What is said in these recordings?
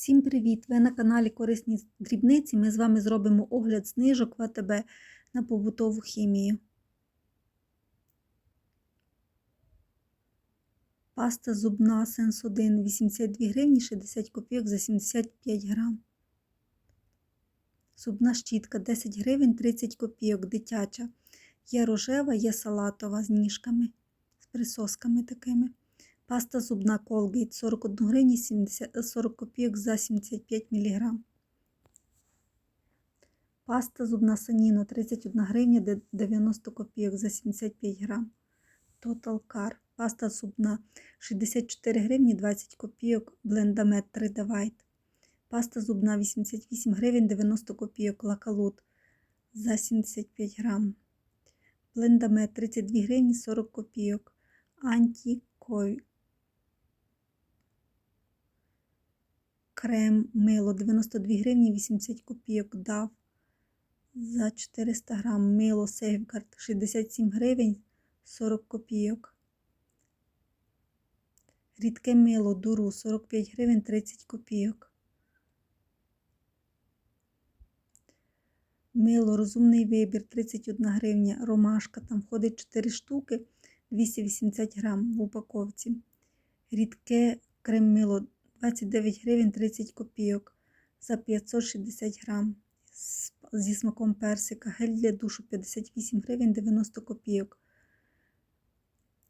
Всім привіт! Ви на каналі Корисні дрібниці. Ми з вами зробимо огляд знижок в АТБ на побутову хімію. Паста зубна Сенс 1 82 гривні 60 копійок за 75 грам. Зубна щітка 10 гривень 30 копійок дитяча. Є рожева, є салатова з ніжками, з присосками такими. Паста зубна Colgate 41 гривні 70, 40 копійок за 75 мг. Паста зубна Саніно 31 гривня 90 копійок за 75 грам. Total Car. Паста зубна 64 гривні 20 копійок Blendamет 3D White. Паста зубна 88 гривень 90 копійок Лакалут за 75 грам. Блендамет 32 гривні 40 копійок. Антикой. Крем мило 92 гривні 80 копійок дав за 400 грам. Мило Safeguard 67 гривень 40 копійок. Рідке мило дуру 45 гривень 30 копійок. Мило розумний вибір 31 гривня. Ромашка. Там входить 4 штуки 280 грам в упаковці. Рідке крем мило 29 гривень 30 копійок за 560 грам. Зі смаком персика. Гель для душу 58 гривень 90 копійок.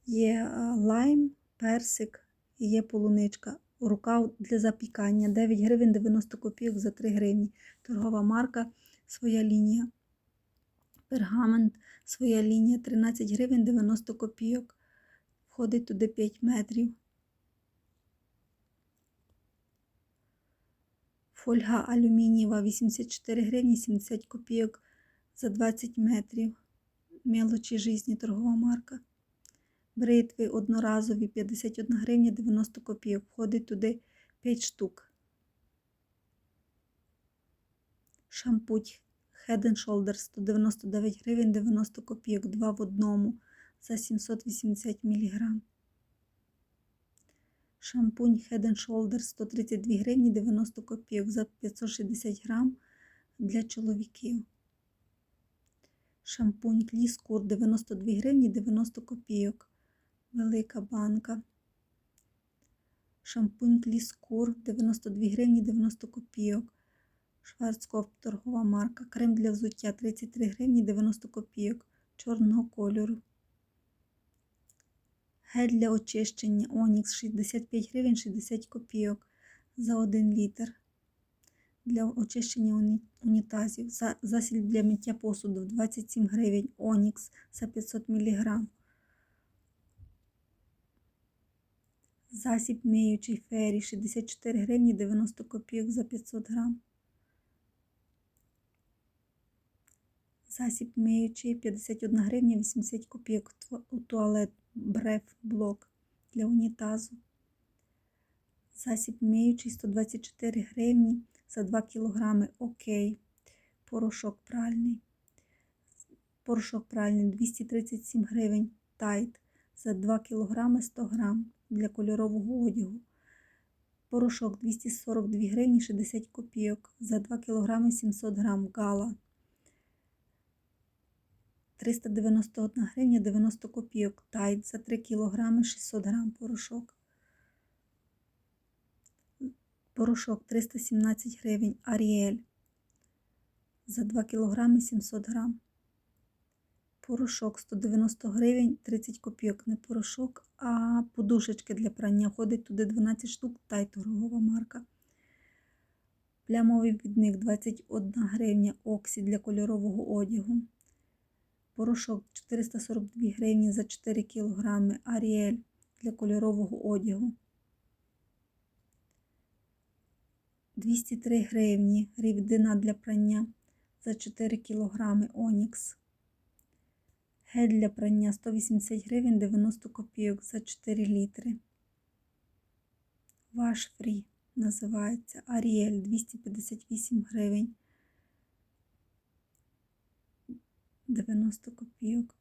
Є лайм, персик і є полуничка. Рукав для запікання 9 гривень 90 копійок за 3 гривні. Торгова марка, своя лінія. Пергамент, своя лінія 13 гривень 90 копійок. Входить туди 5 метрів. Фольга алюмінієва 84 гривні 70 копійок за 20 метрів. Мелочі жизні торгова марка. Бритви одноразові 51 гривня 90 копійок. Входить туди 5 штук. Шампуть Head Shoulders 199 гривень 90 копійок. 2 в одному за 780 мг. Шампунь Head Shoulders 132 гривні 90 копійок за 560 грам для чоловіків. Шампунь Кліскур 92 гривні 90 копійок. Велика банка. Шампунь Кліскур 92 гривні 90 копійок. Шварцкоп торгова марка. Крем для взуття 33 гривні 90 копійок чорного кольору. Гель для очищення Онікс 65 гривень 60 копійок за 1 літр. Для очищення унітазів. Засіб для миття посуду 27 гривень Онікс за 500 мг. Засіб миючий фері 64 гривні 90 копійок за 500 грам. Засіб миючий 51 гривня 80 копійок у туалет бреф блок для унітазу. Засіб миючий 124 гривні за 2 кг. Окей. Порошок пральний. Порошок пральний 237 гривень тайт за 2 кг 100 г для кольорового одягу. Порошок 242 гривні 60 копійок за 2 кг 700 г гала. 391 гривня 90 копійок. Тайт за 3 кг 600 г порошок. Порошок 317 гривень. Аріель за 2 кг 700 г. Порошок 190 гривень 30 копійок. Не порошок, а подушечки для прання. Входить туди 12 штук, та торгова марка. Плямовий відник 21 гривня оксі для кольорового одягу. Порошок 442 гривні за 4 кг Аріель для кольорового одягу. 203 гривні рідина для прання за 4 кг Онікс. Гель для прання 180 гривень 90 копійок за 4 літри. Ваш фрі називається Аріель 258 гривень 90 копійок.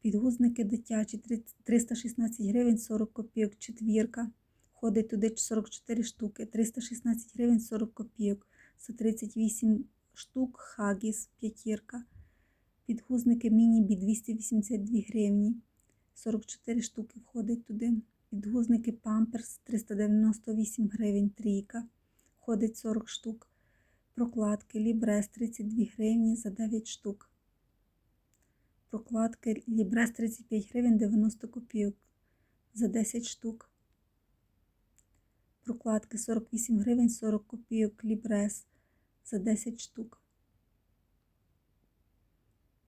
Підгузники дитячі 316 гривень 40 копійок. Четвірка. входить туди 44 штуки, 316 гривень 40 копійок, 138 штук Хагіс, п'ятірка. Підгузники міні-бі 282 гривні, 44 штуки входить туди. Підгузники Памперс 398 гривень, трійка, входить 40 штук. Прокладки Лібрес 32 гривні за 9 штук. Прокладки Лібрес 35 гривень 90 копійок за 10 штук. Прокладки 48 гривень 40 копійок Лібрес за 10 штук.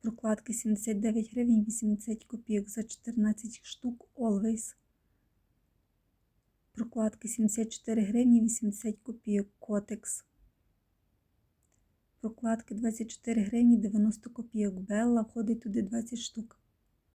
Прокладки 79 гривень 80 копійок за 14 штук Always. Прокладки 74 гривні 80 копійок Котекс. Прокладки 24 гривні 90 копійок Белла, входить туди 20 штук.